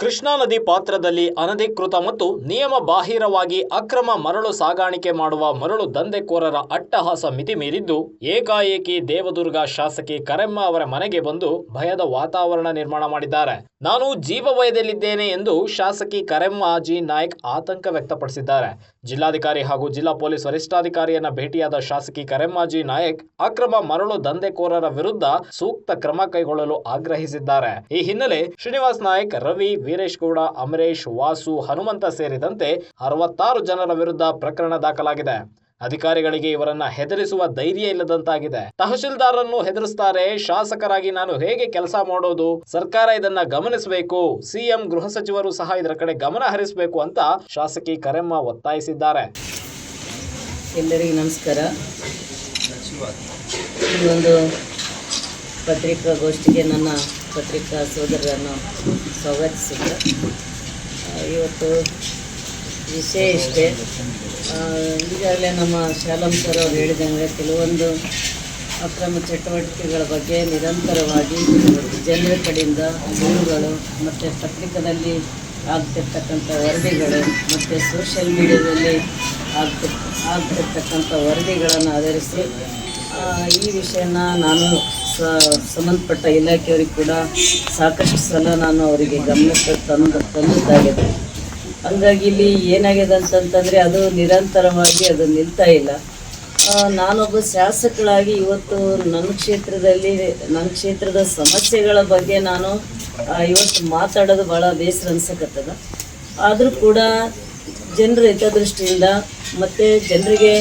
ಕೃಷ್ಣಾ ನದಿ ಪಾತ್ರದಲ್ಲಿ ಅನಧಿಕೃತ ಮತ್ತು ನಿಯಮ ಬಾಹಿರವಾಗಿ ಅಕ್ರಮ ಮರಳು ಸಾಗಾಣಿಕೆ ಮಾಡುವ ಮರಳು ದಂಧೆಕೋರರ ಅಟ್ಟಹಾಸ ಮಿತಿ ಮೀರಿದ್ದು, ಏಕಾಏಕಿ ದೇವದುರ್ಗ ಶಾಸಕಿ ಕರೆಮ್ಮ ಅವರ ಮನೆಗೆ ಬಂದು ಭಯದ ವಾತಾವರಣ ನಿರ್ಮಾಣ ಮಾಡಿದ್ದಾರೆ. ನಾನು ಜೀವವಯದಲ್ಲಿದ್ದೇನೆ ಎಂದು ಶಾಸಕಿ ಕರೆಮ್ಮ ಜಿ ನಾಯ್ಕ್ ಆತಂಕ ವ್ಯಕ್ತಪಡಿಸಿದ್ದಾರೆ. ಜಿಲ್ಲಾಧಿಕಾರಿ ಹಾಗೂ ಜಿಲ್ಲಾ ಪೊಲೀಸ್ ವರಿಷ್ಠಾಧಿಕಾರಿಯನ್ನ ಭೇಟಿಯಾದ ಶಾಸಕಿ ಕರೆಮ್ಮಾಜಿ ನಾಯಕ್ ಅಕ್ರಮ ಮರಳು ದಂಧೆಕೋರರ ವಿರುದ್ಧ ಸೂಕ್ತ ಕ್ರಮ ಕೈಗೊಳ್ಳಲು ಆಗ್ರಹಿಸಿದ್ದಾರೆ. ಈ ಹಿನ್ನೆಲೆ ಶ್ರೀನಿವಾಸ್ ನಾಯಕ್ ರವಿ ವೀರೇಶ್ ಗೌಡ, ಅಮರೇಶ್, ವಾಸು, ಹನುಮಂತ ಸೇರಿದಂತೆ ಅರವತ್ತಾರು ಜನರ ವಿರುದ್ಧ ಪ್ರಕರಣ ದಾಖಲಾಗಿದೆ. ಅಧಿಕಾರಿಗಳಿಗೆ ಇವರನ್ನ ಹೆದರಿಸುವ ಧೈರ್ಯ ಇಲ್ಲದಂತಾಗಿದೆ. ತಹಶೀಲ್ದಾರನ್ನು ಹೆದರಿಸ್ತಾರೆ. ಶಾಸಕರಾಗಿ ನಾನು ಹೇಗೆ ಕೆಲಸ ಮಾಡೋದು? ಸರ್ಕಾರ ಇದನ್ನ ಗಮನಿಸಬೇಕು. ಸಿಎಂ, ಗೃಹ ಸಚಿವರು ಸಹ ಇದರ ಕಡೆ ಗಮನ ಹರಿಸಬೇಕು ಅಂತ ಶಾಸಕಿ ಕರೆಮ್ಮ ಒತ್ತಾಯಿಸಿದ್ದಾರೆ. ಎಲ್ಲರಿಗೂ ನಮಸ್ಕಾರ. ಈ ಒಂದು ಪತ್ರಿಕಾಗೋಷ್ಠಿಗೆ ನನ್ನ ಪತ್ರಿಕಾ ಸೋದರರನ್ನು ಸ್ವಾಗತಿಸುತ್ತೆ ಆ, ಇವತ್ತು ವಿಷಯ ಇಷ್ಟೇ ಈಗಾಗಲೇ ನಮ್ಮ ಶಾಲಂ ಸರ್ ಅವರು ಹೇಳಿದಂಗೆ ಕೆಲವೊಂದು ಅಕ್ರಮ ಚಟುವಟಿಕೆಗಳ ಬಗ್ಗೆ ನಿರಂತರವಾಗಿ ಜನರ ಕಡೆಯಿಂದ ದೂರುಗಳು ಮತ್ತು ಪತ್ರಿಕೆಯಲ್ಲಿ ಆಗ್ತಿರ್ತಕ್ಕಂಥ ವರದಿಗಳು ಮತ್ತು ಸೋಷಿಯಲ್ ಮೀಡಿಯಾದಲ್ಲಿ ಆಗ್ತಿ ಆಗ್ತಿರ್ತಕ್ಕಂಥ ವರದಿಗಳನ್ನು ಆಧರಿಸಿ ಈ ವಿಷಯನ ನಾನು ಸಂಬಂಧಪಟ್ಟ ಇಲಾಖೆಯವರಿಗೆ ಕೂಡ ಸಾಕಷ್ಟು ಸಲ ನಾನು ಅವರಿಗೆ ಗಮನಕ್ಕೆ ತಂದು ತಂದದ್ದಾಗಿದೆ. ಹಂಗಾಗಿ ಇಲ್ಲಿ ಏನಾಗಿದೆ ಅಂತಂತಂದರೆ ಅದು ನಿರಂತರವಾಗಿ ಅದು ನಿಲ್ತಾ ಇಲ್ಲ. ನಾನೊಬ್ಬ ಶಾಸಕಳಾಗಿ ಇವತ್ತು ನನ್ನ ಕ್ಷೇತ್ರದಲ್ಲಿ, ನನ್ನ ಕ್ಷೇತ್ರದ ಸಮಸ್ಯೆಗಳ ಬಗ್ಗೆ ನಾನು ಇವತ್ತು ಮಾತಾಡೋದು ಭಾಳ ಬೇಸರ ಅನ್ಸಕತ್ತದ. ಆದರೂ ಕೂಡ ಜನರ ಹಿತದೃಷ್ಟಿಯಿಂದ ಮತ್ತು ಜನರಿಗೆ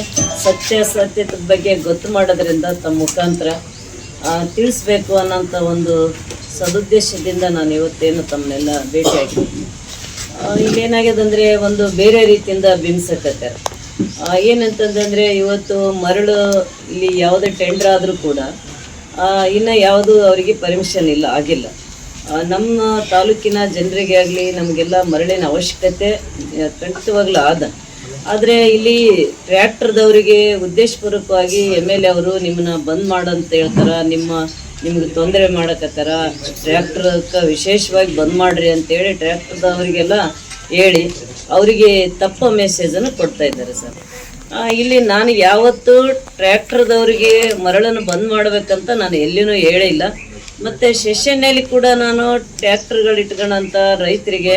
ಸತ್ಯಾಸತ್ಯದ ಬಗ್ಗೆ ಗೊತ್ತು ಮಾಡೋದ್ರಿಂದ ತಮ್ಮ ಮುಖಾಂತರ ತಿಳಿಸ್ಬೇಕು ಅನ್ನೋಂಥ ಒಂದು ಸದುದ್ದೇಶದಿಂದ ನಾನು ಇವತ್ತೇನು ತಮ್ಮನ್ನೆಲ್ಲ ಭೇಟಿಯಾಗಿದ್ದೀನಿ ಆ, ಇಲ್ಲೇನಾಗ್ಯದಂದರೆ ಒಂದು ಬೇರೆ ರೀತಿಯಿಂದ ಬಿಂಬಿಸಕತ್ತಾರೆ ಏನಂತಂದ್ರೆ ಇವತ್ತು ಮರಳು ಇಲ್ಲಿ ಯಾವುದೇ ಟೆಂಡರ್ ಆದರೂ ಕೂಡ ಇನ್ನು ಯಾವುದು ಅವರಿಗೆ ಪರ್ಮಿಷನ್ ಇಲ್ಲ ಆಗಿಲ್ಲ. ನಮ್ಮ ತಾಲೂಕಿನ ಜನರಿಗೆ ಆಗಲಿ ನಮಗೆಲ್ಲ ಮರಳಿನ ಅವಶ್ಯಕತೆ ಖಂಡಿತವಾಗ್ಲೂ ಆದ. ಆದರೆ ಇಲ್ಲಿ ಟ್ರ್ಯಾಕ್ಟರ್ದವರಿಗೆ ಉದ್ದೇಶಪೂರ್ವಕವಾಗಿ ಎಂ ಎಲ್ ಎ ಅವರು ನಿಮ್ಮನ್ನ ಬಂದ್ ಮಾಡಂತ ಹೇಳ್ತಾರ, ನಿಮ್ಮ ನಿಮ್ಗೆ ತೊಂದರೆ ಮಾಡಕತ್ತಾರ, ಟ್ರ್ಯಾಕ್ಟರ್ಕ ವಿಶೇಷವಾಗಿ ಬಂದ್ ಮಾಡ್ರಿ ಅಂತೇಳಿ ಟ್ರ್ಯಾಕ್ಟರ್ದವರಿಗೆಲ್ಲ ಹೇಳಿ ಅವರಿಗೆ ತಪ್ಪ ಮೆಸೇಜನ್ನು ಕೊಡ್ತಾ ಇದ್ದಾರೆ ಸರ್. ಇಲ್ಲಿ ನಾನು ಯಾವತ್ತೂ ಟ್ರ್ಯಾಕ್ಟರ್ದವರಿಗೆ ಮರಳನ್ನು ಬಂದ್ ಮಾಡಬೇಕಂತ ನಾನು ಎಲ್ಲಿನೂ ಹೇಳಿಲ್ಲ ಮತ್ತೆ ಸೆಷನ್ನಲ್ಲಿ ಕೂಡ ನಾನು ಟ್ರ್ಯಾಕ್ಟರ್ಗಳು ಇಟ್ಕೊಂಡಂತ ರೈತರಿಗೆ,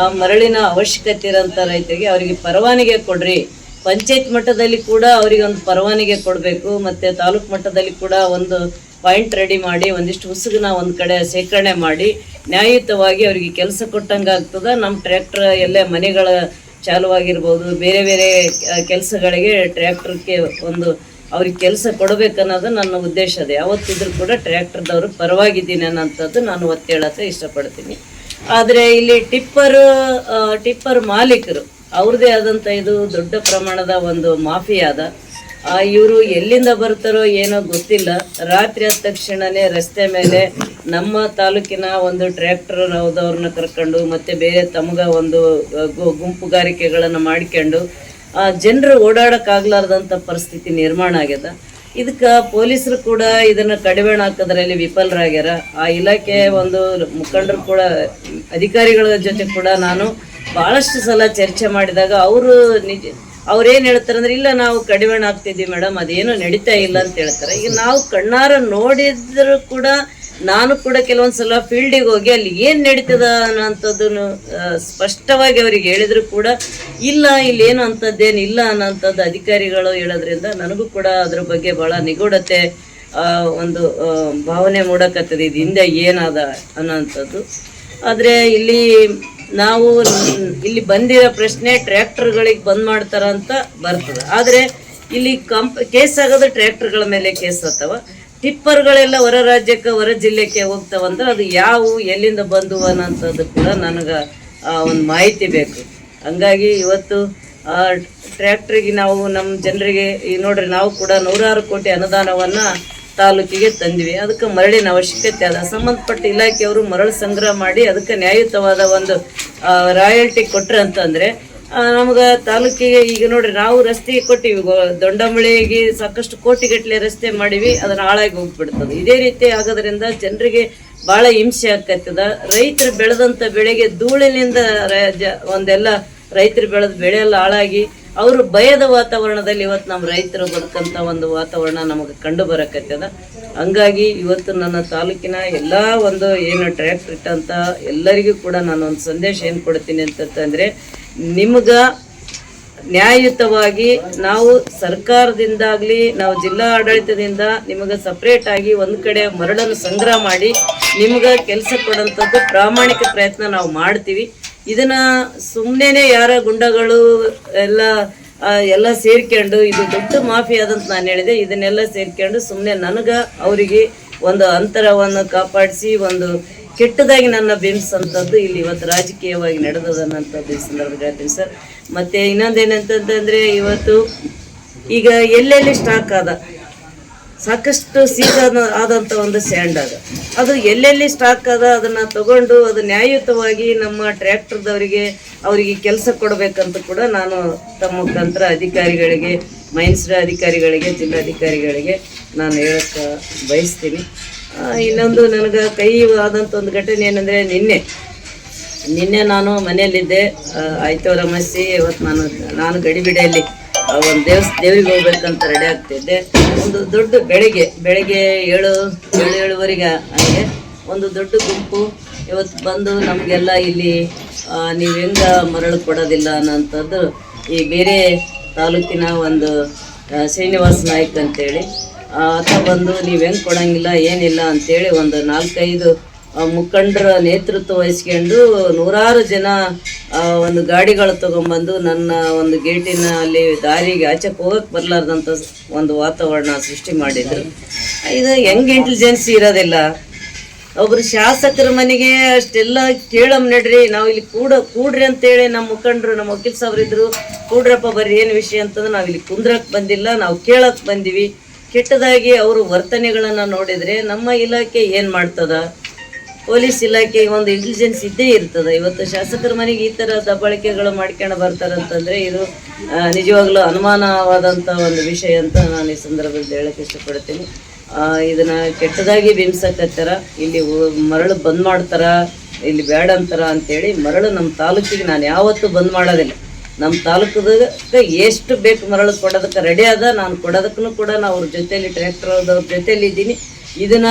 ಆ ಮರಳಿನ ಅವಶ್ಯಕತೆ ಇರೋಂಥ ರೈತರಿಗೆ ಅವರಿಗೆ ಪರವಾನಿಗೆ ಕೊಡ್ರಿ. ಪಂಚಾಯತ್ ಮಟ್ಟದಲ್ಲಿ ಕೂಡ ಅವರಿಗೆ ಒಂದು ಪರವಾನಿಗೆ ಕೊಡಬೇಕು. ಮತ್ತೆ ತಾಲೂಕು ಮಟ್ಟದಲ್ಲಿ ಕೂಡ ಒಂದು ಪಾಯಿಂಟ್ ರೆಡಿ ಮಾಡಿ, ಒಂದಿಷ್ಟು ಹುಸುಗನ ಒಂದು ಕಡೆ ಶೇಖರಣೆ ಮಾಡಿ, ನ್ಯಾಯಯುತವಾಗಿ ಅವರಿಗೆ ಕೆಲಸ ಕೊಟ್ಟಂಗೆ ಆಗ್ತದೆ. ನಮ್ಮ ಟ್ರ್ಯಾಕ್ಟರ್ ಎಲ್ಲೇ ಮನೆಗಳ ಚಾಲುವಾಗಿರ್ಬೋದು. ಬೇರೆ ಬೇರೆ ಕೆಲಸಗಳಿಗೆ ಟ್ರ್ಯಾಕ್ಟರ್ಗೆ ಒಂದು ಅವ್ರಿಗೆ ಕೆಲಸ ಕೊಡಬೇಕನ್ನೋದು ನನ್ನ ಉದ್ದೇಶ ಅದೇ. ಯಾವತ್ತಿದ್ರೂ ಕೂಡ ಟ್ರ್ಯಾಕ್ಟರ್ದವರು ಪರವಾಗಿದ್ದೀನಿ ಅನ್ನೋಂಥದ್ದು ನಾನು ಒತ್ತಿ ಹೇಳಕ್ಕೆ ಇಷ್ಟಪಡ್ತೀನಿ. ಆದರೆ ಇಲ್ಲಿ ಟಿಪ್ಪರ್ ಟಿಪ್ಪರ್ ಮಾಲೀಕರು, ಅವ್ರದ್ದೇ ಆದಂಥ ಇದು ದೊಡ್ಡ ಪ್ರಮಾಣದ ಒಂದು ಮಾಫಿಯಾದ ಇವರು ಎಲ್ಲಿಂದ ಬರ್ತಾರೋ ಏನೋ ಗೊತ್ತಿಲ್ಲ. ರಾತ್ರಿ ಆದ ತಕ್ಷಣನೇ ರಸ್ತೆ ಮೇಲೆ ನಮ್ಮ ತಾಲೂಕಿನ ಒಂದು ಟ್ರ್ಯಾಕ್ಟರ್ ಅವ್ರನ್ನ ಕರ್ಕೊಂಡು ಮತ್ತು ಬೇರೆ ತಮಗ ಒಂದು ಗುಂಪುಗಾರಿಕೆಗಳನ್ನು ಮಾಡ್ಕೊಂಡು ಜನರು ಓಡಾಡೋಕ್ಕಾಗ್ಲಾರ್ದಂಥ ಪರಿಸ್ಥಿತಿ ನಿರ್ಮಾಣ ಆಗ್ಯದ. ಇದಕ್ಕೆ ಪೊಲೀಸರು ಕೂಡ ಇದನ್ನ ಕಡಿವಾಣ ಹಾಕೋದ್ರಲ್ಲಿ ವಿಫಲರಾಗ್ಯಾರ. ಆ ಇಲಾಖೆ ಒಂದು ಮುಖಂಡರು ಕೂಡ, ಅಧಿಕಾರಿಗಳ ಜೊತೆ ಕೂಡ ನಾನು ಬಹಳಷ್ಟು ಸಲ ಚರ್ಚೆ ಮಾಡಿದಾಗ ಅವರು ನಿಜ ಅವ್ರೇನು ಹೇಳ್ತಾರೆ ಅಂದ್ರೆ, ಇಲ್ಲ, ನಾವು ಕಡಿವಾಣ ಹಾಕ್ತಿದ್ವಿ ಮೇಡಮ್ ಅದೇನು ನಡೀತಾ ಇಲ್ಲ ಅಂತ ಹೇಳ್ತಾರೆ. ಈಗ ನಾವು ಕಣ್ಣಾರ ನೋಡಿದ್ರು ಕೂಡ ನಾನು ಕೂಡ ಕೆಲವೊಂದ್ಸಲ ಫೀಲ್ಡಿಗೆ ಹೋಗಿ ಅಲ್ಲಿ ಏನು ನಡೀತದ ಅನ್ನೋಂಥದ್ದನ್ನು ಸ್ಪಷ್ಟವಾಗಿ ಅವರಿಗೆ ಹೇಳಿದ್ರು ಕೂಡ, ಇಲ್ಲ ಇಲ್ಲಿ ಏನು ಅಂಥದ್ದೇನು ಇಲ್ಲ ಅನ್ನೋಂಥದ್ದು ಅಧಿಕಾರಿಗಳು ಹೇಳೋದ್ರಿಂದ ನನಗೂ ಕೂಡ ಅದ್ರ ಬಗ್ಗೆ ಭಾಳ ನಿಗೂಢತೆ ಒಂದು ಭಾವನೆ ಮೂಡಕತ್ತದೆ ಇದು ಹಿಂದೆ ಏನಾದ ಅನ್ನೋಂಥದ್ದು. ಆದರೆ ಇಲ್ಲಿ ನಾವು ಇಲ್ಲಿ ಬಂದಿರೋ ಪ್ರಶ್ನೆ ಟ್ರ್ಯಾಕ್ಟರ್ಗಳಿಗೆ ಬಂದ್ ಮಾಡ್ತಾರ ಅಂತ ಬರ್ತದೆ. ಆದರೆ ಇಲ್ಲಿ ಕಂಪ್, ಕೇಸ್ ಆಗೋದು ಟ್ರ್ಯಾಕ್ಟರ್ಗಳ ಮೇಲೆ ಕೇಸ್ ಆಗ್ತಾವ. ಟಿಪ್ಪರ್ಗಳೆಲ್ಲ ಹೊರ ರಾಜ್ಯಕ್ಕೆ, ಹೊರ ಜಿಲ್ಲೆಗೆ ಹೋಗ್ತಾವಂದ್ರೆ ಅದು ಯಾವ, ಎಲ್ಲಿಂದ ಬಂದು ಅನ್ನೋಂಥದ್ದು ಕೂಡ ನನಗೆ ಒಂದು ಮಾಹಿತಿ ಬೇಕು. ಹಂಗಾಗಿ ಇವತ್ತು ಟ್ರ್ಯಾಕ್ಟ್ರಿಗೆ ನಾವು ನಮ್ಮ ಜನರಿಗೆ, ಈ ನೋಡ್ರಿ ನಾವು ಕೂಡ ನೂರಾರು ಕೋಟಿ ಅನುದಾನವನ್ನು ತಾಲೂಕಿಗೆ ತಂದ್ವಿ. ಅದಕ್ಕೆ ಮರಳಿನ ಅವಶ್ಯಕತೆ ಅದ. ಸಂಬಂಧಪಟ್ಟ ಇಲಾಖೆಯವರು ಮರಳು ಸಂಗ್ರಹ ಮಾಡಿ ಅದಕ್ಕೆ ನ್ಯಾಯಯುತವಾದ ಒಂದು ರಾಯಲ್ಟಿ ಕೊಟ್ರೆ ಅಂತಂದ್ರೆ ನಮ್ಗೆ ತಾಲೂಕಿಗೆ ಈಗ ನೋಡ್ರಿ, ನಾವು ರಸ್ತೆಗೆ ಕೊಟ್ಟಿವಿ, ಗೊ- ದೊಡ್ಡಂಬಳಿಗೆ ಸಾಕಷ್ಟು ಕೋಟಿಗಟ್ಟಲೆ ರಸ್ತೆ ಮಾಡಿವಿ, ಅದನ್ನ ಹಾಳಾಗಿ ಹೋಗ್ಬಿಡ್ತದೆ. ಇದೇ ರೀತಿ ಆಗೋದ್ರಿಂದ ಜನರಿಗೆ ಭಾಳ ಹಿಂಸೆ ಆಗ್ತದ ರೈತರು ಬೆಳೆದಂಥ ಬೆಳೆಗೆ ಧೂಳಿನಿಂದ ಒಂದೆಲ್ಲ ರೈತರು ಬೆಳೆದ ಬೆಳೆ ಎಲ್ಲ ಹಾಳಾಗಿ ಅವರು ಭಯದ ವಾತಾವರಣದಲ್ಲಿ ಇವತ್ತು ನಮ್ಮ ರೈತರು ಬದುಕಂತ ಒಂದು ವಾತಾವರಣ ನಮಗೆ ಕಂಡು ಬರಕತ್ತದ. ಹಂಗಾಗಿ ಇವತ್ತು ನನ್ನ ತಾಲೂಕಿನ ಎಲ್ಲ ಒಂದು ಏನು ಟ್ರ್ಯಾಕ್ಟರ್ ಇಟ್ಟಂತ ಎಲ್ಲರಿಗೂ ಕೂಡ ನಾನು ಒಂದು ಸಂದೇಶ ಏನು ಕೊಡ್ತೀನಿ ಅಂತಂದ್ರೆ ನಿಮ್ಗೆ ನ್ಯಾಯಯುತವಾಗಿ ನಾವು ಸರ್ಕಾರದಿಂದಾಗ್ಲಿ, ನಾವು ಜಿಲ್ಲಾ ಆಡಳಿತದಿಂದ ನಿಮಗೆ ಸಪ್ರೇಟ್ ಆಗಿ ಒಂದು ಕಡೆ ಮರಳನ್ನು ಸಂಗ್ರಹ ಮಾಡಿ, ನಿಮ್ಗೆ ಕೆಲಸ ಕೊಡೋಂಥದ್ದು ಪ್ರಾಮಾಣಿಕ ಪ್ರಯತ್ನ ನಾವು ಮಾಡ್ತೀವಿ. ಇದನ್ನ ಸುಮ್ಮನೆ ಯಾರ ಗುಂಡಗಳು ಎಲ್ಲ ಎಲ್ಲ ಸೇರ್ಕೊಂಡು, ಇದು ದೊಡ್ಡ ಮಾಫಿ ಆದಂತ ನಾನು ಹೇಳಿದೆ, ಇದನ್ನೆಲ್ಲ ಸೇರ್ಕೊಂಡು ಸುಮ್ಮನೆ ನನಗೆ ಅವರಿಗೆ ಒಂದು ಅಂತರವನ್ನು ಕಾಪಾಡಿಸಿ, ಒಂದು ಕೆಟ್ಟದಾಗಿ ನನ್ನ ಬಿಂಬಿಸಂಥದ್ದು ಇಲ್ಲಿ ಇವತ್ತು ರಾಜಕೀಯವಾಗಿ ನಡೆದದನ್ನಂಥದ್ದು ಈ ಸಂದರ್ಭದಲ್ಲಿ ಸರ್. ಮತ್ತೆ ಇನ್ನೊಂದೇನಂತಂದ್ರೆ, ಇವತ್ತು ಈಗ ಎಲ್ಲೆಲ್ಲಿ ಸ್ಟಾಕ್ ಆದ? ಸಾಕಷ್ಟು ಸೀಸನ್ ಆದಂಥ ಒಂದು ಸ್ಯಾಂಡ್ ಅದು. ಅದು ಎಲ್ಲೆಲ್ಲಿ ಸ್ಟಾಕ್ ಅದ ಅದನ್ನ ತಗೊಂಡು ಅದು ನ್ಯಾಯಯುತವಾಗಿ ನಮ್ಮ ಟ್ರ್ಯಾಕ್ಟರ್ದವರಿಗೆ ಅವರಿಗೆ ಕೆಲಸ ಕೊಡಬೇಕಂತ ಕೂಡ ನಾನು ತಮ್ಮ ಮುಖಾಂತರ ಅಧಿಕಾರಿಗಳಿಗೆ ಮೈನ್ಸ್ರ ಅಧಿಕಾರಿಗಳಿಗೆ, ಜಿಲ್ಲಾಧಿಕಾರಿಗಳಿಗೆ ನಾನು ಹೇಳಕ್ಕೆ ಬಯಸ್ತೀನಿ. ಇನ್ನೊಂದು ನನಗೆ ಕೈ ಆದಂಥ ಒಂದು ಘಟನೆ ಏನಂದರೆ ನಿನ್ನೆ ನಿನ್ನೆ ನಾನು ಮನೆಯಲ್ಲಿದ್ದೆ. ಆಯ್ತವರ ಅಮಾಸಿ ಇವತ್ತು ನಾನು ನಾನು ಗಡಿಬಿಡಿಯಲ್ಲಿ ಒಂದು ದೇವಸ್, ದೇವ್ರಿಗೆ ಹೋಗ್ಬೇಕಂತ ರೆಡಿ ಆಗ್ತಿದ್ದೆ. ಒಂದು ದೊಡ್ಡ ಬೆಳಿಗ್ಗೆ ಬೆಳಿಗ್ಗೆ ಏಳು ಏಳು, ಏಳುವರೆಗೆ ಹಂಗೆ ಒಂದು ದೊಡ್ಡ ಗುಂಪು. ಇವತ್ತು ಬಂದು ನಮಗೆಲ್ಲ ಇಲ್ಲಿ ನೀವು ಹೆಂಗ ಮರಳು ಕೊಡೋದಿಲ್ಲ ಅನ್ನೋಂಥದ್ದು ಈ ಬೇರೆ ತಾಲೂಕಿನ ಒಂದು ಶ್ರೀನಿವಾಸ ನಾಯ್ಕ್ ಅಂತೇಳಿ. ಆತ ಬಂದು ನೀವು ಹೆಂಗೆ ಕೊಡೋಂಗಿಲ್ಲ, ಏನಿಲ್ಲ ಅಂತೇಳಿ ಒಂದು ನಾಲ್ಕೈದು ಮುಖಂಡರ ನೇತೃತ್ವ ವಹಿಸ್ಕೊಂಡು ನೂರಾರು ಜನ ಒಂದು ಗಾಡಿಗಳು ತಗೊಂಬಂದು ನನ್ನ ಒಂದು ಗೇಟಿನ ಅಲ್ಲಿ ದಾರಿಗೆ ಆಚೆಗೆ ಹೋಗಕ್ಕೆ ಬರ್ಲಾರ್ದಂಥ ಒಂದು ವಾತಾವರಣ ಸೃಷ್ಟಿ ಮಾಡಿದ್ರು. ಇದು ಹೆಂಗೆ ಇಂಟೆಲಿಜೆನ್ಸಿ ಇರೋದಿಲ್ಲ. ಒಬ್ರು ಶಾಸಕರ ಮನೆಗೆ ಅಷ್ಟೆಲ್ಲ ಕೇಳಮ್ ನಡ್ರಿ, ನಾವು ಇಲ್ಲಿ ಕೂಡ, ಕೂಡ್ರಿ ಅಂತೇಳಿ ನಮ್ಮ ಮುಖಂಡರು ನಮ್ಮ ವಕೀಲ್ ಸಾವ್ರಿದ್ರು ಕೂಡ್ರಪ್ಪ ಬರ್ರಿ ಏನು ವಿಷಯ ಅಂತಂದ್ರೆ ನಾವು ಇಲ್ಲಿ ಕುಂದ್ರಕ್ ಬಂದಿಲ್ಲ, ನಾವು ಕೇಳಕ್ ಬಂದಿವಿ. ಕೆಟ್ಟದಾಗಿ ಅವರು ವರ್ತನೆಗಳನ್ನು ನೋಡಿದ್ರೆ ನಮ್ಮ ಇಲಾಖೆ ಏನು ಮಾಡ್ತದ? ಪೊಲೀಸ್ ಇಲಾಖೆಗೆ ಒಂದು ಇಂಟೆಲಿಜೆನ್ಸ್ ಇದ್ದೇ ಇರ್ತದೆ. ಇವತ್ತು ಶಾಸಕರ ಮನೆಗೆ ಈ ಥರ ದಬ್ಬಾಳಿಕೆಗಳು ಮಾಡ್ಕೊಂಡು ಬರ್ತಾರಂತಂದ್ರೆ ಇದು ನಿಜವಾಗ್ಲೂ ಅನುಮಾನವಾದಂಥ ಒಂದು ವಿಷಯ ಅಂತ ನಾನು ಈ ಸಂದರ್ಭದಲ್ಲಿ ಹೇಳಕ್ಕೆ ಇಷ್ಟಪಡ್ತೀನಿ. ಇದನ್ನ ಕೆಟ್ಟದಾಗಿ ಬಿಂಬಿಸಕತ್ತಾರ, ಇಲ್ಲಿ ಮರಳು ಬಂದ್ ಮಾಡ್ತಾರ, ಇಲ್ಲಿ ಬೇಡ ಅಂತಾರ ಅಂತೇಳಿ ಮರಳು ನಮ್ಮ ತಾಲೂಕಿಗೆ ನಾನು ಯಾವತ್ತೂ ಬಂದ್ ಮಾಡೋದಿಲ್ಲ. ನಮ್ಮ ತಾಲೂಕದಾಗ ಎಷ್ಟು ಬೇಕು ಮರಳು ಕೊಡೋದಕ್ಕೆ ರೆಡಿ ಅದ ನಾನು ಕೊಡೋದಕ್ಕೂ ಕೂಡ ನಾವು ಅವ್ರ ಜೊತೆಲಿ ಟ್ರ್ಯಾಕ್ಟರ್ದವ್ರ ಜೊತೆಯಲ್ಲಿ ಇದ್ದೀನಿ. ಇದನ್ನ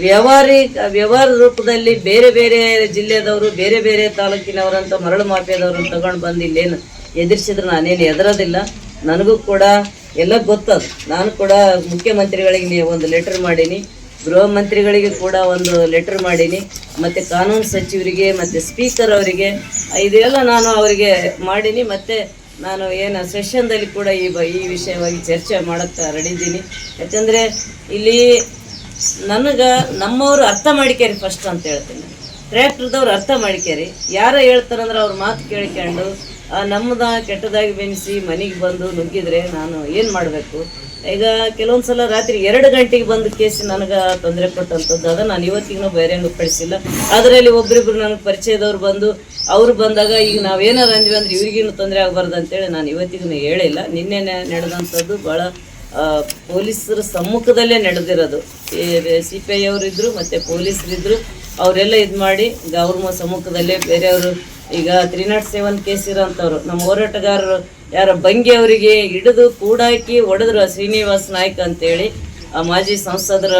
ವ್ಯವಹಾರಿಕ ವ್ಯವಹಾರ ರೂಪದಲ್ಲಿ ಬೇರೆ ಬೇರೆ ಜಿಲ್ಲೆದವರು, ಬೇರೆ ಬೇರೆ ತಾಲೂಕಿನವರಂತ ಮರಳು ಮಾಫಿಯಾದವ್ರನ್ನ ತಗೊಂಡು ಬಂದು ಇಲ್ಲೇನು ಎದುರಿಸಿದ್ರೆ ನಾನೇನು ಎದರೋದಿಲ್ಲ ನನಗೂ ಕೂಡ ಎಲ್ಲ ಗೊತ್ತದ ನಾನು ಕೂಡ ಮುಖ್ಯಮಂತ್ರಿಗಳಿಗೆ ಒಂದು ಲೆಟರ್ ಮಾಡೀನಿ. ಗೃಹ ಮಂತ್ರಿಗಳಿಗೆ ಕೂಡ ಒಂದು ಲೆಟರ್ ಮಾಡೀನಿ. ಮತ್ತು ಕಾನೂನು ಸಚಿವರಿಗೆ, ಮತ್ತು ಸ್ಪೀಕರ್ ಅವರಿಗೆ, ಇದೆಲ್ಲ ನಾನು ಅವರಿಗೆ ಮಾಡೀನಿ. ಮತ್ತು ನಾನು ಏನು ಸೆಷನ್ದಲ್ಲಿ ಕೂಡ ಈ ಈ ವಿಷಯವಾಗಿ ಚರ್ಚೆ ಮಾಡೋಕ್ಕೆ ರೆಡಿದ್ದೀನಿ ಯಾಕಂದರೆ ಇಲ್ಲಿ ನನಗೆ ನಮ್ಮವರು ಅರ್ಥ ಮಾಡಿಕೇರಿ ಫಸ್ಟ್ ಅಂತ ಹೇಳ್ತೀನಿ. ಟ್ರ್ಯಾಕ್ಟರ್ದವ್ರು ಅರ್ಥ ಮಾಡಿಕೇರಿ ಯಾರ ಹೇಳ್ತಾರಂದ್ರೆ ಅವ್ರ ಮಾತು ಕೇಳ್ಕೊಂಡು ನಮ್ಮದ ಕೆಟ್ಟದಾಗಿ ಬೆನಿಸಿ ಮನೆಗೆ ಬಂದು ನುಗ್ಗಿದ್ರೆ ನಾನು ಏನು ಮಾಡಬೇಕು? ಈಗ ಕೆಲವೊಂದು ಸಲ ರಾತ್ರಿ ಎರಡು ಗಂಟೆಗೆ ಬಂದು ಕೇಸಿ ನನಗೆ ತೊಂದರೆ ಕೊಟ್ಟಂಥದ್ದು ಅದ ನಾನು ಇವತ್ತಿಗೂ ಬೇರೆ ಕಳಿಸಿಲ್ಲ ಅದರಲ್ಲಿ ಒಬ್ರಿಬ್ರು ನನಗೆ ಪರಿಚಯದವ್ರು ಬಂದು, ಅವ್ರು ಬಂದಾಗ ಈಗ ನಾವೇನಾರು ಅಂದ್ವಿ ಅಂದ್ರೆ ಇವ್ರಿಗೇನು ತೊಂದರೆ ಆಗಬಾರ್ದು ಅಂತೇಳಿ ನಾನು ಇವತ್ತಿಗೂ ಹೇಳಿಲ್ಲ. ನಿನ್ನೆ ನಡೆದಂಥದ್ದು ಭಾಳ ಪೊಲೀಸರ ಸಮ್ಮುಖದಲ್ಲೇ ನಡೆದಿರೋದು. ಸಿ ಪಿ ಐ ಅವರಿದ್ರು ಮತ್ತು ಪೊಲೀಸರಿದ್ದರು ಅವರೆಲ್ಲ ಇದು ಮಾಡಿ ಅವ್ರ ಸಮ್ಮುಖದಲ್ಲೇ ಬೇರೆಯವರು ಈಗ ತ್ರೀ ನಾಟ್ ಸೆವೆನ್ ಕೇಸ್ ಇರೋಂಥವ್ರು. ನಮ್ಮ ಹೋರಾಟಗಾರರು ಯಾರ ಬಂಗಿ ಅವರಿಗೆ ಹಿಡಿದು ಕೂಡಾಕಿ ಹೊಡೆದ್ರು ಶ್ರೀನಿವಾಸ್ ನಾಯ್ಕ ಅಂತೇಳಿ, ಆ ಮಾಜಿ ಸಂಸದರ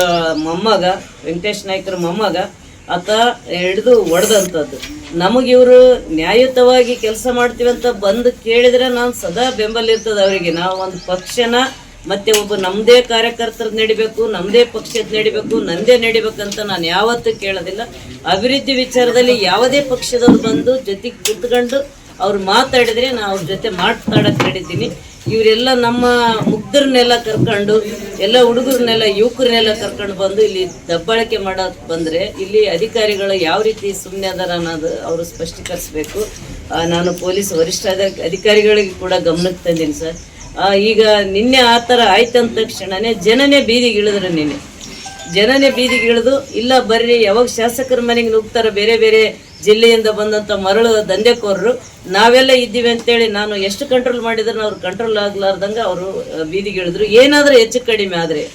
ಮೊಮ್ಮಗ, ವೆಂಕಟೇಶ್ ನಾಯ್ಕರ ಮೊಮ್ಮಗ, ಆತ ಹಿಡಿದು ಒಡೆದಂಥದ್ದು ನಮಗಿವರು ನ್ಯಾಯಯುತವಾಗಿ ಕೆಲಸ ಮಾಡ್ತೀವಂತ ಬಂದು ಕೇಳಿದ್ರೆ ನಾನು ಸದಾ ಬೆಂಬಲ ಇರ್ತದೆ ಅವರಿಗೆ. ನಾವು ಒಂದು ಪಕ್ಷನ ಮತ್ತೆ ಒಬ್ಬ ನಮ್ಮದೇ ಕಾರ್ಯಕರ್ತರ ನಡಿಬೇಕು ನಮ್ಮದೇ ಪಕ್ಷದ ನಡಿಬೇಕು, ನಂದೇ ನಡಿಬೇಕಂತ ನಾನು ಯಾವತ್ತೂ ಕೇಳೋದಿಲ್ಲ. ಅಭಿವೃದ್ಧಿ ವಿಚಾರದಲ್ಲಿ ಯಾವುದೇ ಪಕ್ಷದವ್ರು ಬಂದು ಜೊತೆಗೆ ಕುತ್ಕೊಂಡು ಅವ್ರು ಮಾತಾಡಿದ್ರೆ ನಾನು ಅವ್ರ ಜೊತೆ ಮಾತಾಡಕ್ಕೆ ನಡೀತೀನಿ. ಇವರೆಲ್ಲ ನಮ್ಮ ಮುಗ್ಧರನ್ನೆಲ್ಲ ಕರ್ಕೊಂಡು, ಎಲ್ಲ ಹುಡುಗರನ್ನೆಲ್ಲ ಯುವಕರನ್ನೆಲ್ಲ ಕರ್ಕೊಂಡು ಬಂದು ಇಲ್ಲಿ ದಬ್ಬಾಳಿಕೆ ಮಾಡೋದು ಬಂದರೆ ಇಲ್ಲಿ ಅಧಿಕಾರಿಗಳು ಯಾವ ರೀತಿ ಸುಮ್ಮನೆ ಅದಾರ ಅನ್ನೋದು ಅವರು ಸ್ಪಷ್ಟೀಕರಿಸಬೇಕು. ನಾನು ಪೊಲೀಸ್ ವರಿಷ್ಠ ಅಧ- ಅಧಿಕಾರಿಗಳಿಗೆ ಕೂಡ ಗಮನಕ್ಕೆ ತಂದೀನಿ ಸರ್. ಈಗ ನಿನ್ನೆ ಆ ಥರ ಆಯ್ತಂದ ತಕ್ಷಣನೇ ಜನನೇ ಬೀದಿಗೆ ಇಳಿದ್ರು ನಿನ್ನೆ. ಜನನೇ ಬೀದಿಗೆ ಇಳಿದು, ಇಲ್ಲ ಬರ್ರಿ, ಯಾವಾಗ ಶಾಸಕರ ಮನೆಗೆ ನುಗ್ತಾರ ಬೇರೆ ಬೇರೆ ಜಿಲ್ಲೆಯಿಂದ ಬಂದಂಥ ಮರಳು ದಂಧೆಕೋರರು, ನಾವೆಲ್ಲ ಇದ್ದೀವಿ ಅಂತೇಳಿ ನಾನು ಎಷ್ಟು ಕಂಟ್ರೋಲ್ ಮಾಡಿದ್ರು ಅವ್ರು ಕಂಟ್ರೋಲ್ ಆಗ್ಲಾರ್ದಂಗೆ ಅವರು ಬೀದಿಗೆ ಇಳಿದ್ರು. ಏನಾದರೂ ಹೆಚ್ಚು ಕಡಿಮೆ ಆದರೆ,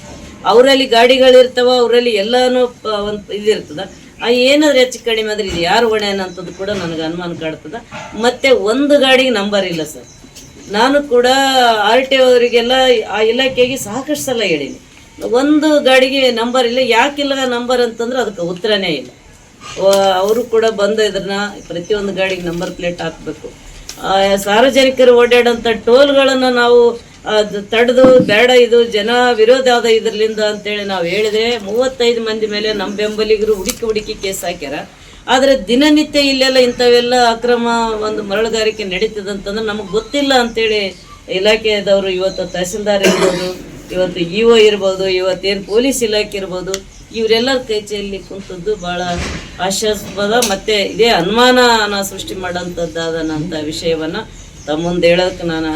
ಅವರಲ್ಲಿ ಗಾಡಿಗಳಿರ್ತಾವ, ಅವರಲ್ಲಿ ಎಲ್ಲಾನು ಒಂದು ಇದಿರ್ತದ. ಆ, ಏನಾದ್ರೂ ಹೆಚ್ಚು ಕಡಿಮೆ ಆದರೆ ಇದು ಯಾರು ಹೊಣೆ ಅನ್ನೋಂಥದ್ದು ಕೂಡ ನನಗೆ ಅನುಮಾನ ಕಾಡ್ತದ. ಮತ್ತೆ ಒಂದು ಗಾಡಿಗೆ ನಂಬರ್ ಇಲ್ಲ ಸರ್. ನಾನು ಕೂಡ ಆರ್ ಟಿ ಅವರಿಗೆಲ್ಲ ಆ ಇಲಾಖೆಗೆ ಸಾಕಷ್ಟು ಸಲ ಹೇಳೀನಿ. ಒಂದು ಗಾಡಿಗೆ ನಂಬರ್ ಇಲ್ಲ ಯಾಕಿಲ್ಲ ನಂಬರ್ ಅಂತಂದ್ರೆ ಅದಕ್ಕೆ ಉತ್ತರನೇ ಇಲ್ಲ. ಅವರು ಕೂಡ ಬಂದು ಇದ್ರನ್ನ ಪ್ರತಿಯೊಂದು ಗಾಡಿಗೆ ನಂಬರ್ ಪ್ಲೇಟ್ ಹಾಕಬೇಕು. ಸಾರ್ವಜನಿಕರು ಓಡಾಡೋಂಥ ಟೋಲ್ಗಳನ್ನು ನಾವು ತಡೆದು ಬೇಡ, ಇದು ಜನ ವಿರೋಧ ಆದ ಇದ್ರಲ್ಲಿಂದ ಅಂತೇಳಿ ನಾವು ಹೇಳಿದ್ರೆ ಮೂವತ್ತೈದು ಮಂದಿ ಮೇಲೆ ನಮ್ಮ ಬೆಂಬಲಿಗರು ಹುಡುಕಿ ಹುಡುಕಿ ಕೇಸ್ ಹಾಕ್ಯಾರ. ಆದರೆ ದಿನನಿತ್ಯ ಇಲ್ಲೆಲ್ಲ ಇಂಥವೆಲ್ಲ ಅಕ್ರಮ ಒಂದು ಮರಳುಗಾರಿಕೆ ನಡೀತದೆ ಅಂತಂದ್ರೆ ನಮಗೆ ಗೊತ್ತಿಲ್ಲ ಅಂತೇಳಿ ಇಲಾಖೆದವರು ಇವತ್ತು ತಹಸೀಲ್ದಾರ್ ಇರ್ಬೋದು, ಇವತ್ತು ಇ ಒ ಇರ್ಬೋದು, ಇವತ್ತೇನು ಪೊಲೀಸ್ ಇಲಾಖೆ ಇರ್ಬೋದು, ಇವರೆಲ್ಲರ ಕೈಚೆಯಲ್ಲಿ ಕುಂತದ್ದು ಭಾಳ ಆಶಾಸ್ಪದ ಮತ್ತು ಇದೇ ಅನುಮಾನ ಸೃಷ್ಟಿ ಮಾಡೋಂಥದ್ದಾದಂಥ ವಿಷಯವನ್ನು ತಮ್ಮ ಮುಂದೆ ಹೇಳೋದಕ್ಕೆ ನಾನು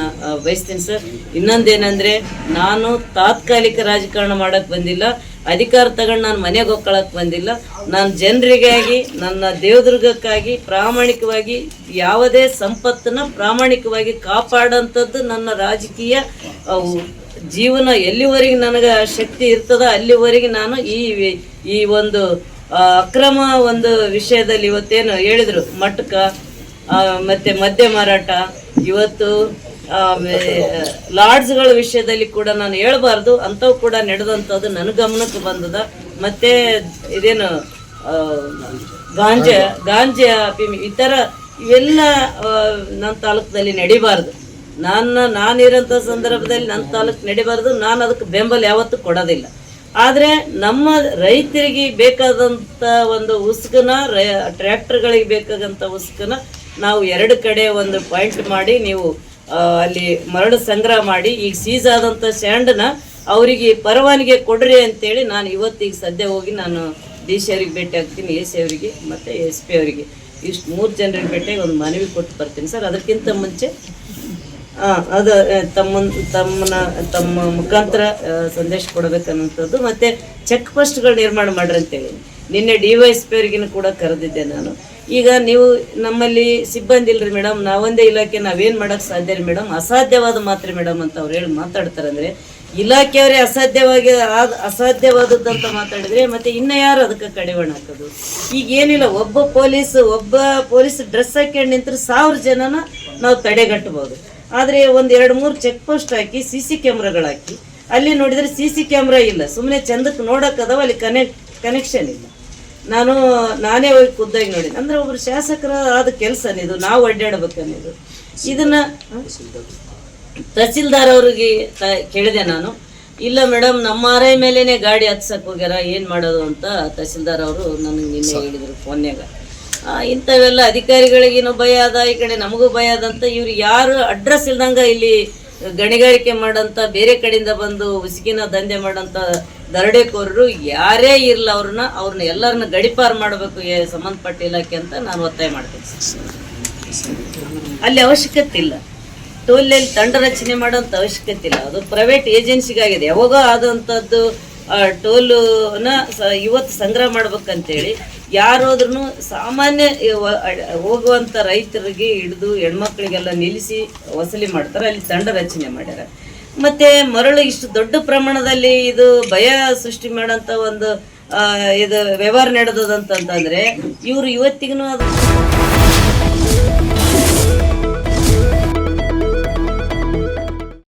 ಬಯಸ್ತೀನಿ ಸರ್. ಇನ್ನೊಂದೇನೆಂದರೆ, ನಾನು ತಾತ್ಕಾಲಿಕ ರಾಜಕಾರಣ ಮಾಡೋಕ್ಕೆ ಬಂದಿಲ್ಲ. ಅಧಿಕಾರ ತಗೊಂಡು ನಾನು ಮನೆಗೆ ಹೋಗ್ಕೊಳ್ಳೋಕೆ ಬಂದಿಲ್ಲ. ನಾನು ಜನರಿಗಾಗಿ, ನನ್ನ ದೇವದುರ್ಗಕ್ಕಾಗಿ ಪ್ರಾಮಾಣಿಕವಾಗಿ ಯಾವುದೇ ಸಂಪತ್ತನ್ನ ಪ್ರಾಮಾಣಿಕವಾಗಿ ಕಾಪಾಡೋಂಥದ್ದು ನನ್ನ ರಾಜಕೀಯ ಜೀವನ ಎಲ್ಲಿವರೆಗೆ ನನಗೆ ಶಕ್ತಿ ಇರ್ತದ ಅಲ್ಲಿವರೆಗೆ ನಾನು ಈ ಈ ಒಂದು ಅಕ್ರಮ ಒಂದು ವಿಷಯದಲ್ಲಿ ಇವತ್ತೇನು ಹೇಳಿದ್ರು. ಮಟ್ಕ ಮತ್ತೆ ಮದ್ಯ ಮಾರಾಟ, ಇವತ್ತು ಲಾಡ್ಜ್ಗಳ ವಿಷಯದಲ್ಲಿ ಕೂಡ ನಾನು ಹೇಳಬಾರ್ದು. ಅಂಥವು ಕೂಡ ನಡೆದಂಥದ್ದು ನನ್ನ ಗಮನಕ್ಕೆ ಬಂದದ. ಮತ್ತೆ ಇದೇನು ಗಾಂಜಾ ಗಾಂಜಾ ಈ ಥರ ಇವೆಲ್ಲ ನನ್ನ ತಾಲೂಕದಲ್ಲಿ ನಡಿಬಾರ್ದು. ನನ್ನ, ನಾನಿರೋಂಥ ಸಂದರ್ಭದಲ್ಲಿ ನನ್ನ ತಾಲೂಕು ನಡಿಬಾರ್ದು. ನಾನು ಅದಕ್ಕೆ ಬೆಂಬಲ ಯಾವತ್ತೂ ಕೊಡೋದಿಲ್ಲ. ಆದರೆ ನಮ್ಮ ರೈತರಿಗೆ ಬೇಕಾದಂಥ ಒಂದು ಉಸುಕನ ಟ್ರ್ಯಾಕ್ಟರ್ಗಳಿಗೆ ಬೇಕಾದಂಥ ಉಸುಕನ ನಾವು ಎರಡು ಕಡೆ ಒಂದು ಪಾಯಿಂಟ್ ಮಾಡಿ ನೀವು ಅಲ್ಲಿ ಮರಳು ಸಂಗ್ರಹ ಮಾಡಿ, ಈಗ ಸೀಸ್ ಆದಂಥ ಸ್ಯಾಂಡನ್ನ ಅವರಿಗೆ ಪರವಾನಿಗೆ ಕೊಡ್ರಿ ಅಂತೇಳಿ ನಾನು ಇವತ್ತಿಗೆ ಸದ್ಯ ಹೋಗಿ ನಾನು ಡಿ ಸಿ ಅವ್ರಿಗೆ ಭೇಟಿ ಆಗ್ತೀನಿ ಎ ಸಿ ಅವರಿಗೆ ಮತ್ತು ಎಸ್ ಪಿ ಅವರಿಗೆ. ಇಷ್ಟು ಮೂರು ಜನರಿಗೆ ಭೇಟಿಯಾಗಿ ಒಂದು ಮನವಿ ಕೊಟ್ಟು ಬರ್ತೀನಿ. ಸರ್, ಅದಕ್ಕಿಂತ ಮುಂಚೆ ಅದು ತಮ್ಮ ತಮ್ಮನ ತಮ್ಮ ಮುಖಾಂತರ ಸಂದೇಶ ಕೊಡಬೇಕನ್ನೋಂಥದ್ದು, ಮತ್ತೆ ಚೆಕ್ ಪೋಸ್ಟ್ಗಳು ನಿರ್ಮಾಣ ಮಾಡ್ರಿ ಅಂತೇಳಿ. ನಿನ್ನೆ ಡಿ ವೈ ಎಸ್ ಪಿ ಅವ್ರಿಗಿನ ಕೂಡ ಕರೆದಿದ್ದೆ ನಾನು. ಈಗ ನೀವು ನಮ್ಮಲ್ಲಿ ಸಿಬ್ಬಂದಿ ಇಲ್ರಿ ಮೇಡಮ್ ನಾವೊಂದೇ ಇಲಾಖೆ, ನಾವೇನು ಮಾಡೋಕ್ಕೆ ಸಾಧ್ಯ ರೀ ಮೇಡಮ್? ಅಸಾಧ್ಯವಾದ ಮಾತ್ರ ಮೇಡಮ್ ಅಂತ ಅವ್ರು ಹೇಳಿ ಮಾತಾಡ್ತಾರೆ ಅಂದರೆ ಇಲಾಖೆಯವರೇ ಅಸಾಧ್ಯವಾಗಿ ಆದ ಅಸಾಧ್ಯವಾದದ್ದಂತ ಮಾತಾಡಿದ್ರೆ ಮತ್ತೆ ಇನ್ನ ಯಾರು ಅದಕ್ಕೆ ಕಡಿವಾಣ ಹಾಕೋದು? ಈಗ ಏನಿಲ್ಲ, ಒಬ್ಬ ಪೊಲೀಸ್ ಒಬ್ಬ ಪೊಲೀಸ್ ಡ್ರೆಸ್ ಹಾಕೊಂಡು ನಿಂತರೆ ಸಾವಿರ ಜನನ ನಾವು ತಡೆಗಟ್ಟಬಹುದು. ಆದರೆ ಒಂದು ಎರಡು ಮೂರು ಚೆಕ್ ಪೋಸ್ಟ್ ಹಾಕಿ, ಸಿ ಸಿ ಕ್ಯಾಮ್ರಾಗಳು ಹಾಕಿ, ಅಲ್ಲಿ ನೋಡಿದ್ರೆ ಸಿ ಸಿ ಕ್ಯಾಮ್ರಾ ಇಲ್ಲ. ಸುಮ್ಮನೆ ಚಂದಕ್ಕೆ ನೋಡಕ್ಕದವ ಅಲ್ಲಿ ಕನೆಕ್ಟ್ ಕನೆಕ್ಷನ್ ಇಲ್ಲ. ನಾನು ನಾನೇ ಹೋಗಿ ಖುದ್ದಾಗಿ ನೋಡಿ. ಅಂದ್ರೆ ಒಬ್ರು ಶಾಸಕರ ಆದ ಕೆಲಸ ಇದು. ನಾವು ಅಡ್ಡಾಡ್ಬೇಕನ್ನಿದು ಇದನ್ನ ತಹಸೀಲ್ದಾರ್ ಅವ್ರಿಗೆ ತ- ಕೇಳಿದೆ ನಾನು. ಇಲ್ಲ ಮೇಡಮ್ ನಮ್ಮ ಆರೈ ಮೇಲೇನೆ ಗಾಡಿ ಹತ್ಸಕ್ ಹೋಗ್ಯಾರ ಏನು ಮಾಡೋದು ಅಂತ ತಹಸೀಲ್ದಾರ್ ಅವರು ನನಗೆ ನಿನ್ನೆ ಹೇಳಿದರು ಫೋನ್ಯಾಗ. ಇಂಥವೆಲ್ಲ ಅಧಿಕಾರಿಗಳಿಗೇನೋ ಭಯ ಅದ ಈ ಕಡೆ ನಮಗೂ ಭಯ ಅದಂತ ಇವ್ರು ಯಾರು ಅಡ್ರೆಸ್ ಇಲ್ದಂಗ ಇಲ್ಲಿ ಗಣಿಗಾರಿಕೆ ಮಾಡೋಂಥ ಬೇರೆ ಕಡೆಯಿಂದ ಬಂದು ಉಸುಕಿನ ದಂಧೆ ಮಾಡೋಂಥ ದರೋಡೆಕೋರರು ಯಾರೇ ಇರಲ್ಲ ಅವ್ರನ್ನ ಅವ್ರನ್ನ ಎಲ್ಲರನ್ನ ಗಡಿಪಾರು ಮಾಡಬೇಕು ಸಂಬಂಧಪಟ್ಟ ಇಲಾಖೆ ಅಂತ ನಾನು ಒತ್ತಾಯ ಮಾಡ್ತೀನಿ. ಅಲ್ಲಿ ಅವಶ್ಯಕತೆ ಇಲ್ಲ. ಟೋಲಲ್ಲಿ ತಂಡ ರಚನೆ ಮಾಡೋಂಥ ಅವಶ್ಯಕತೆ ಇಲ್ಲ. ಅದು ಪ್ರೈವೇಟ್ ಏಜೆನ್ಸಿಗಾಗಿದೆ ಯಾವಾಗೋ ಆದಂಥದ್ದು ಟೋಲುನ ಇವತ್ತು ಸಂಗ್ರಹ ಮಾಡ್ಬೇಕಂತೇಳಿ ಯಾರಾದ್ರೂ ಸಾಮಾನ್ಯ ಹೋಗುವಂಥ ರೈತರಿಗೆ ಹಿಡಿದು ಹೆಣ್ಮಕ್ಳಿಗೆಲ್ಲ ನಿಲ್ಲಿಸಿ ವಸೂಲಿ ಮಾಡ್ತಾರೆ, ಅಲ್ಲಿ ತಂಡ ರಚನೆ ಮಾಡ್ಯಾರ. ಮತ್ತೆ ಮರಳು ಇಷ್ಟು ದೊಡ್ಡ ಪ್ರಮಾಣದಲ್ಲಿ ಇದು ಭಯ ಸೃಷ್ಟಿ ಮಾಡೋಂಥ ಒಂದು ಇದು ವ್ಯವಹಾರ ನಡೆದದಂತಂತಂದ್ರೆ ಇವರು ಇವತ್ತಿಗೂ ಅದು